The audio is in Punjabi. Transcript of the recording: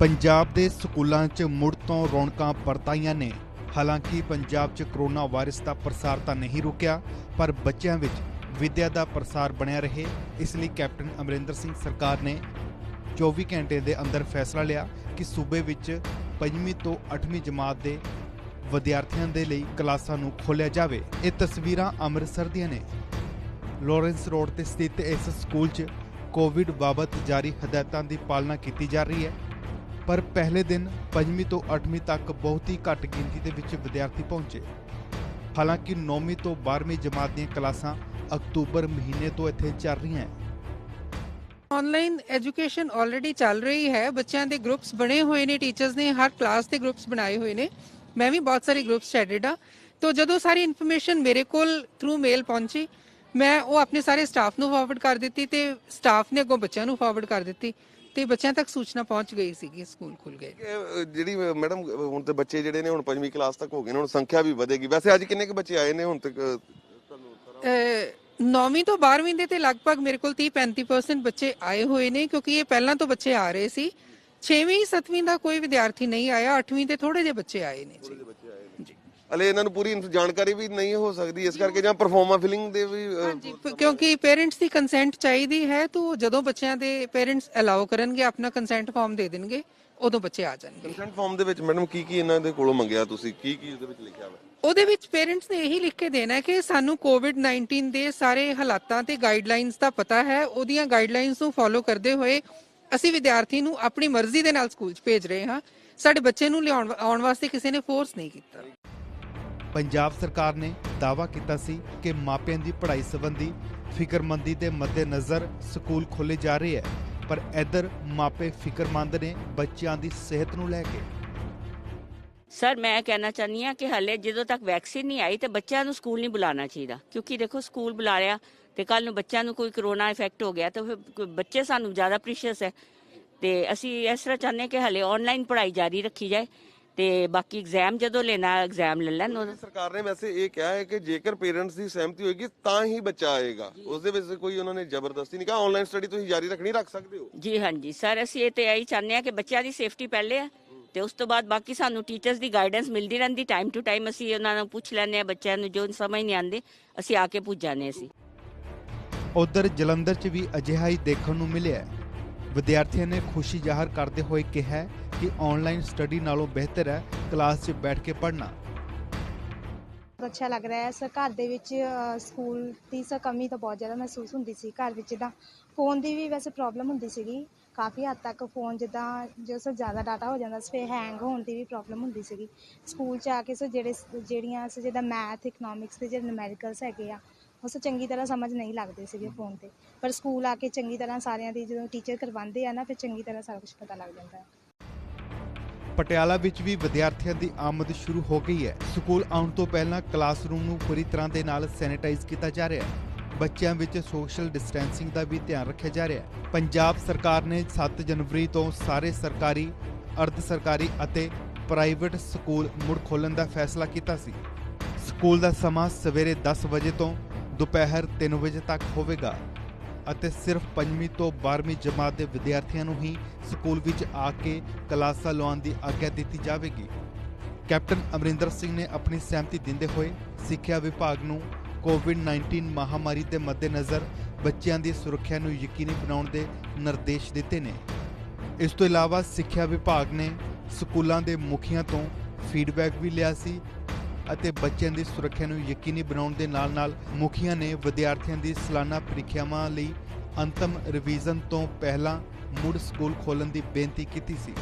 ਪੰਜਾਬ ਦੇ ਸਕੂਲਾਂ 'ਚ ਮੁੜ ਤੋਂ ਰੌਣਕਾਂ ਪਰਤਾਈਆਂ ਨੇ। ਹਾਲਾਂਕਿ ਪੰਜਾਬ 'ਚ ਕਰੋਨਾ ਵਾਇਰਸ ਦਾ ਪ੍ਰਸਾਰ ਤਾਂ ਨਹੀਂ ਰੁਕਿਆ, ਪਰ ਬੱਚਿਆਂ ਵਿੱਚ ਵਿਦਿਆ ਦਾ ਪ੍ਰਸਾਰ ਬਣਿਆ ਰਹੇ। ਇਸ ਲਈ ਕੈਪਟਨ ਅਮਰਿੰਦਰ ਸਿੰਘ ਸਰਕਾਰ ਨੇ 24 ਘੰਟੇ ਦੇ ਅੰਦਰ ਫੈਸਲਾ ਲਿਆ ਕਿ ਸੂਬੇ ਵਿੱਚ 5ਵੀਂ ਤੋਂ 8ਵੀਂ ਜਮਾਤ ਦੇ ਵਿਦਿਆਰਥੀਆਂ ਦੇ ਲਈ ਕਲਾਸਾਂ ਨੂੰ ਖੋਲ੍ਹਿਆ ਜਾਵੇ। ਇਹ ਤਸਵੀਰਾਂ ਅੰਮ੍ਰਿਤਸਰ ਦੀਆਂ ਨੇ। ਲਾਰੈਂਸ ਰੋਡ ਤੇ ਸਥਿਤ ਇਸ ਸਕੂਲ 'ਚ ਕੋਵਿਡ ਬਾਬਤ ਜਾਰੀ ਹਦਾਇਤਾਂ ਦੀ ਪਾਲਣਾ ਕੀਤੀ ਜਾ ਰਹੀ ਹੈ। ਪਰ ਪਹਿਲੇ ਦਿਨ 5ਵੀਂ ਤੋਂ 8ਵੀਂ ਤੱਕ ਬਹੁਤ ਘੱਟ ਗਿਣਤੀ ਦੇ ਵਿੱਚ ਵਿਦਿਆਰਥੀ ਪਹੁੰਚੇ। ਹਾਲਾਂਕਿ 9ਵੀਂ ਤੋਂ 12ਵੀਂ ਜਮਾਤ ਦੀਆਂ ਕਲਾਸਾਂ ਅਕਤੂਬਰ ਮਹੀਨੇ ਤੋਂ ਇੱਥੇ ਚੱਲ ਰਹੀਆਂ ਹੈ। ਆਨਲਾਈਨ ਐਜੂਕੇਸ਼ਨ ਆਲਰੇਡੀ ਚੱਲ ਰਹੀ ਹੈ। ਬੱਚਿਆਂ ਦੇ ਗਰੁੱਪਸ ਬਣੇ ਹੋਏ ਨੇ ਟੀਚਰਸ ਨੇ, ਹਰ ਕਲਾਸ ਦੇ ਗਰੁੱਪਸ ਬਣਾਏ ਹੋਏ ਨੇ। ਮੈਂ ਵੀ ਬਹੁਤ ਸਾਰੇ ਗਰੁੱਪਸ ਐਡਿਡ ਆ ਤੋਂ ਜਦੋਂ ਸਾਰੀ ਇਨਫੋਰਮੇਸ਼ਨ ਮੇਰੇ ਕੋਲ ਥਰੂ ਮੇਲ ਪਹੁੰਚੀ, ਮੈਂ ਉਹ ਆਪਣੇ ਸਾਰੇ ਸਟਾਫ ਨੂੰ ਫਾਰਵਰਡ ਕਰ ਦਿੱਤੀ ਤੇ ਸਟਾਫ ਨੇ ਅੱਗੋਂ ਬੱਚਿਆਂ ਨੂੰ ਫਾਰਵਰਡ ਕਰ ਦਿੱਤੀ। ਤੇ ਬੱਚਿਆਂ ਤੱਕ ਸੂਚਨਾ ਪਹੁੰਚ ਗਈ ਸੀਗੀ ਸਕੂਲ ਖੁੱਲ ਗਏ। ਇਹ, ਜਿਹੜੀ ਮੈਡਮ ਹੁਣ ਤੇ ਬੱਚੇ ਜਿਹੜੇ ਨੇ ਹੁਣ ਪੰਜਵੀਂ ਕਲਾਸ ਤੱਕ ਹੋ ਗਏ ਨੇ ਹੁਣ ਸੰਖਿਆ ਵੀ ਵਧੇਗੀ। ਵੈਸੇ ਅੱਜ ਕਿੰਨੇ ਕੁ ਬੱਚੇ ਆਏ ਨੇ ਹੁਣ ਤੱਕ ਅਹ ਨੌਵੀਂ ਤੋਂ 12ਵੀਂ ਦੇ ਤੇ ਲਗਭਗ ਮੇਰੇ ਕੋਲ 30 35% ਬੱਚੇ ਆਏ ਹੋਏ ਨੇ ਕਿਉਂਕਿ ਇਹ ਪਹਿਲਾਂ ਤੋਂ ਬੱਚੇ ਆ ਰਹੇ ਸੀ। 6ਵੀਂ 7ਵੀਂ ਦਾ ਕੋਈ ਵਿਦਿਆਰਥੀ ਨਹੀਂ ਆਇਆ 8ਵੀਂ ਦੇ ਥੋੜੇ ਜਿਹੇ ਬੱਚੇ ਆਏ ਨੇ ਜੀ। ਹਲੇ ਇਹਨਾਂ ਨੂੰ ਪੂਰੀ ਇਨਫ- ਜਾਣਕਾਰੀ ਵੀ ਨਹੀਂ ਹੋ ਸਕਦੀ ਇਸ ਕਰਕੇ ਜਾਂ ਪਰਫਾਰਮਾ ਫਿਲਿੰਗ ਦੇ ਵੀ ਹਾਂਜੀ ਕਿਉਂਕਿ ਪੇਰੈਂਟਸ ਦੀ ਕੰਸੈਂਟ ਚਾਹੀਦੀ ਹੈ ਤਾਂ ਜਦੋਂ ਬੱਚਿਆਂ ਦੇ ਪੇਰੈਂਟਸ ਅਲਾਉ ਕਰਨਗੇ ਆਪਣਾ ਕੰਸੈਂਟ ਫਾਰਮ ਦੇ ਦੇਣਗੇ ਉਦੋਂ ਬੱਚੇ ਆ ਜਾਣਗੇ। ਕੰਸੈਂਟ ਫਾਰਮ ਦੇ ਵਿੱਚ ਮੈਡਮ ਕੀ ਕੀ ਇਹਨਾਂ ਦੇ ਕੋਲੋਂ ਮੰਗਿਆ ਤੁਸੀਂ? ਕੀ ਕੀ ਉਹਦੇ ਵਿੱਚ ਲਿਖਿਆ ਹੋਇਆ ਉਹਦੇ ਵਿੱਚ ਪੇਰੈਂਟਸ ਨੇ ਇਹੀ ਲਿਖ ਕੇ ਦੇਣਾ ਹੈ ਕਿ ਸਾਨੂੰ ਕੋਵਿਡ-19 ਦੇ ਸਾਰੇ ਹਾਲਾਤਾਂ ਤੇ ਗਾਈਡਲਾਈਨਸ ਦਾ ਪਤਾ ਹੈ ਉਹਦੀਆਂ ਗਾਈਡਲਾਈਨਸ ਨੂੰ ਫੋਲੋ ਕਰਦੇ ਹੋਏ ਅਸੀਂ ਵਿਦਿਆਰਥੀ ਨੂੰ ਆਪਣੀ ਮਰਜ਼ੀ ਦੇ ਨਾਲ ਸਕੂਲ 'ਚ ਭੇਜ ਰਹੇ ਹਾਂ। ਸਾਡੇ ਬੱਚੇ ਨੂੰ ਲਿਆਉਣ ਆਉਣ ਵਾਸਤੇ ਕਿਸੇ ਨੇ ਫੋਰਸ ਨਹੀਂ ਕੀਤਾ। ਪੰਜਾਬ ਸਰਕਾਰ ਨੇ ਦਾਅਵਾ ਕੀਤਾ ਸੀ ਕਿ ਮਾਪਿਆਂ ਦੀ ਪੜ੍ਹਾਈ ਸੰਬੰਧੀ ਫਿਕਰਮੰਦੀ ਦੇ ਮੱਦੇਨਜ਼ਰ ਸਕੂਲ ਖੋਲੇ ਜਾ ਰਹੇ ਹੈ, ਪਰ ਇੱਧਰ ਮਾਪੇ ਫਿਕਰਮੰਦ ਨੇ ਬੱਚਿਆਂ ਦੀ ਸਿਹਤ ਨੂੰ ਲੈ ਕੇ। ਸਰ, ਮੈਂ ਕਹਿਣਾ ਚਾਹੁੰਦੀ ਹਾਂ ਕਿ ਹਲੇ ਜਦੋਂ ਤੱਕ ਵੈਕਸੀਨ ਨਹੀਂ ਆਈ ਤੇ ਬੱਚਿਆਂ ਨੂੰ ਸਕੂਲ ਨਹੀਂ ਬੁਲਾਉਣਾ ਚਾਹੀਦਾ। ਕਿਉਂਕਿ ਦੇਖੋ, ਸਕੂਲ ਬੁਲਾ ਲਿਆ ਤੇ ਕੱਲ ਨੂੰ ਬੱਚਿਆਂ ਨੂੰ ਕੋਈ ਕਰੋਨਾ ਇਫੈਕਟ ਹੋ ਗਿਆ ਤਾਂ ਫਿਰ ਬੱਚੇ ਸਾਨੂੰ ਜ਼ਿਆਦਾ ਪ੍ਰੀਸ਼ੀਅਸ ਹੈ। ਤੇ ਅਸੀਂ ਇਸ ਤਰ੍ਹਾਂ ਚਾਹੁੰਦੇ ਹਾਂ ਕਿ ਹਲੇ ਆਨਲਾਈਨ ਪੜ੍ਹਾਈ ਜਾਰੀ ਰੱਖੀ ਜਾਏ। ਤੇ ਬਾਕੀ ਐਗਜ਼ਾਮ ਜਦੋਂ ਲੈਣਾ ਐਗਜ਼ਾਮ ਲੈ ਲੈਣ ਉਦੋਂ- ਸਰਕਾਰ ਨੇ ਵੈਸੇ ਇਹ ਕਿਹਾ ਹੈ ਕਿ ਜੇਕਰ ਪੇਰੈਂਟਸ ਦੀ ਸਹਿਮਤੀ ਹੋਏਗੀ ਤਾਂ ਹੀ ਬੱਚਾ ਆਏਗਾ। ਉਸ ਦੇ ਵਿੱਚ ਕੋਈ ਉਹਨਾਂ ਨੇ ਜ਼ਬਰਦਸਤੀ ਨਹੀਂ ਕਿਹਾ। ਆਨਲਾਈਨ ਸਟੱਡੀ ਤੁਸੀਂ ਜਾਰੀ ਰੱਖਣੀ ਰੱਖ ਸਕਦੇ ਹੋ। ਜੀ ਹਾਂਜੀ। ਸਰ ਅਸੀਂ ਇਹ ਤੇ ਇਹੀ ਚਾਹੁੰਦੇ ਹਾਂ ਕਿ ਬੱਚਿਆਂ ਦੀ ਸੇਫਟੀ ਪਹਿਲੇ ਹੈ। ਤੇ ਉਸ ਤੋਂ ਬਾਅਦ ਬਾਕੀ ਸਾਨੂੰ ਟੀਚਰਸ ਦੀ ਗਾਈਡੈਂਸ ਮਿਲਦੀ ਰਹਿੰਦੀ। ਟਾਈਮ ਟੂ ਟਾਈਮ ਅਸੀਂ ਉਹਨਾਂ ਨੂੰ ਪੁੱਛ ਲੈਂਦੇ ਹਾਂ ਬੱਚਿਆਂ ਨੂੰ ਜੋ ਸਮਝ ਨਹੀਂ ਆਉਂਦੀ ਅਸੀਂ ਆ ਕੇ ਪੁੱਛ ਜਾਂਦੇ ਅਸੀਂ। ਉਧਰ ਜਲੰਧਰ 'ਚ ਵੀ ਅਜਿਹਾ ਹੀ ਦੇਖਣ ਨੂੰ ਮਿਲਿਆ। ਵਿਦਿਆਰਥੀਆਂ ਨੇ ਖੁਸ਼ੀ ਜ਼ਾਹਰ ਕਰਦੇ ਹੋਏ ਕਿਹਾ ਕਿ ਆਨਲਾਈਨ ਸਟੱਡੀ ਨਾਲੋਂ ਬਿਹਤਰ ਹੈ ਕਲਾਸ 'ਚ ਬੈਠ ਕੇ ਪੜ੍ਹਨਾ। ਬਹੁਤ ਅੱਛਾ ਲੱਗ ਰਿਹਾ ਹੈ। ਸਰ ਘਰ ਦੇ ਵਿੱਚ ਅ, ਸਕੂਲ ਦੀ ਸਰ ਕਮੀ ਤਾਂ ਬਹੁਤ ਜ਼ਿਆਦਾ ਮਹਿਸੂਸ ਹੁੰਦੀ ਸੀ। ਘਰ ਵਿੱਚ ਜਿੱਦਾਂ ਫੋਨ ਦੀ ਵੀ ਵੈਸੇ ਪ੍ਰੋਬਲਮ ਹੁੰਦੀ ਸੀਗੀ। ਕਾਫੀ ਹੱਦ ਤੱਕ ਫੋਨ ਜਿੱਦਾਂ ਜੋ ਸਰ ਜ਼ਿਆਦਾ ਡਾਟਾ ਹੋ ਜਾਂਦਾ ਸੀ ਫਿਰ ਹੈਂਗ ਹੋਣ ਦੀ ਵੀ ਪ੍ਰੋਬਲਮ ਹੁੰਦੀ ਸੀਗੀ। ਸਕੂਲ 'ਚ ਆ ਕੇ ਸਰ ਜਿਹੜੇ ਜਿਹੜੀਆਂ ਸਰ ਜਿੱਦਾਂ ਮੈਥ ਇਕਨੋਮਿਕਸ ਦੇ ਜਿਹੜੇ ਨੂਮੈਰੀਕਲਸ ਹੈਗੇ ਆ ਉਹ ਚੰਗੀ ਤਰ੍ਹਾਂ ਸਮਝ ਨਹੀਂ ਲੱਗਦੇ ਸੀਗੇ ਫੋਨ ਤੇ। ਪਰ ਸਕੂਲ ਆ ਕੇ ਚੰਗੀ ਤਰ੍ਹਾਂ ਸਾਰਿਆਂ ਦੀ ਜਦੋਂ ਟੀਚਰ ਕਰਵਾਉਂਦੇ ਆ ਨਾ, ਫਿਰ ਚੰਗੀ ਤਰ੍ਹਾਂ ਸਾਰਾ ਕੁਝ ਪਤਾ ਲੱਗ ਜਾਂਦਾ ਹੈ। ਪਟਿਆਲਾ ਵਿੱਚ ਵੀ ਵਿਦਿਆਰਥੀਆਂ ਦੀ ਆਮਦ ਸ਼ੁਰੂ ਹੋ ਗਈ ਹੈ। ਸਕੂਲ ਆਉਣ ਤੋਂ ਪਹਿਲਾਂ ਕਲਾਸਰੂਮ ਨੂੰ ਪੂਰੀ ਤਰ੍ਹਾਂ ਦੇ ਨਾਲ ਸੈਨੀਟਾਈਜ਼ ਕੀਤਾ ਜਾ ਰਿਹਾ ਹੈ। ਬੱਚਿਆਂ ਵਿੱਚ ਸੋਸ਼ਲ ਡਿਸਟੈਂਸਿੰਗ ਦਾ ਵੀ ਧਿਆਨ ਰੱਖਿਆ ਜਾ ਰਿਹਾ ਹੈ। ਪੰਜਾਬ ਸਰਕਾਰ ਨੇ 7 ਜਨਵਰੀ ਤੋਂ ਸਾਰੇ ਸਰਕਾਰੀ, ਅਰਧ ਸਰਕਾਰੀ ਅਤੇ ਪ੍ਰਾਈਵੇਟ ਸਕੂਲ ਮੁੜ ਖੋਲਣ ਦਾ ਫੈਸਲਾ ਕੀਤਾ ਸੀ। ਸਕੂਲ ਦਾ ਸਮਾਂ ਸਵੇਰੇ 10 ਵਜੇ ਤੋਂ ਦੁਪਹਿਰ 3 ਵਜੇ ਤੱਕ ਹੋਵੇਗਾ ਅਤੇ ਸਿਰਫ 5ਵੀਂ ਤੋਂ 12ਵੀਂ ਜਮਾਤ ਦੇ ਵਿਦਿਆਰਥੀਆਂ ਨੂੰ ਹੀ ਸਕੂਲ ਵਿੱਚ ਆ ਕੇ ਕਲਾਸਾਂ ਲਵਾਉਣ ਦੀ ਆਗਿਆ ਦਿੱਤੀ ਜਾਵੇਗੀ। ਕੈਪਟਨ ਅਮਰਿੰਦਰ ਸਿੰਘ ਨੇ ਆਪਣੀ ਸਹਿਮਤੀ ਦਿੰਦੇ ਹੋਏ ਸਿੱਖਿਆ ਵਿਭਾਗ ਨੂੰ ਕੋਵਿਡ-19 ਮਹਾਮਾਰੀ ਦੇ ਮੱਦੇਨਜ਼ਰ ਬੱਚਿਆਂ ਦੀ ਸੁਰੱਖਿਆ ਨੂੰ ਯਕੀਨੀ ਬਣਾਉਣ ਦੇ ਨਿਰਦੇਸ਼ ਦਿੱਤੇ ਨੇ। ਇਸ ਤੋਂ ਇਲਾਵਾ ਸਿੱਖਿਆ ਵਿਭਾਗ ਨੇ ਸਕੂਲਾਂ ਦੇ ਮੁਖੀਆਂ ਤੋਂ ਫੀਡਬੈਕ ਵੀ ਲਿਆ ਸੀ ਅਤੇ ਬੱਚਿਆਂ ਦੀ ਸੁਰੱਖਿਆ ਨੂੰ ਯਕੀਨੀ ਬਣਾਉਣ ਦੇ ਨਾਲ-ਨਾਲ ਮੁਖੀਆਂ ਨੇ ਵਿਦਿਆਰਥੀਆਂ ਦੀ ਸਾਲਾਨਾ ਪ੍ਰੀਖਿਆਵਾਂ ਲਈ ਅੰਤਮ ਰਿਵੀਜ਼ਨ ਤੋਂ ਪਹਿਲਾਂ ਮੁੜ ਸਕੂਲ ਖੋਲ੍ਹਣ ਦੀ ਬੇਨਤੀ ਕੀਤੀ ਸੀ।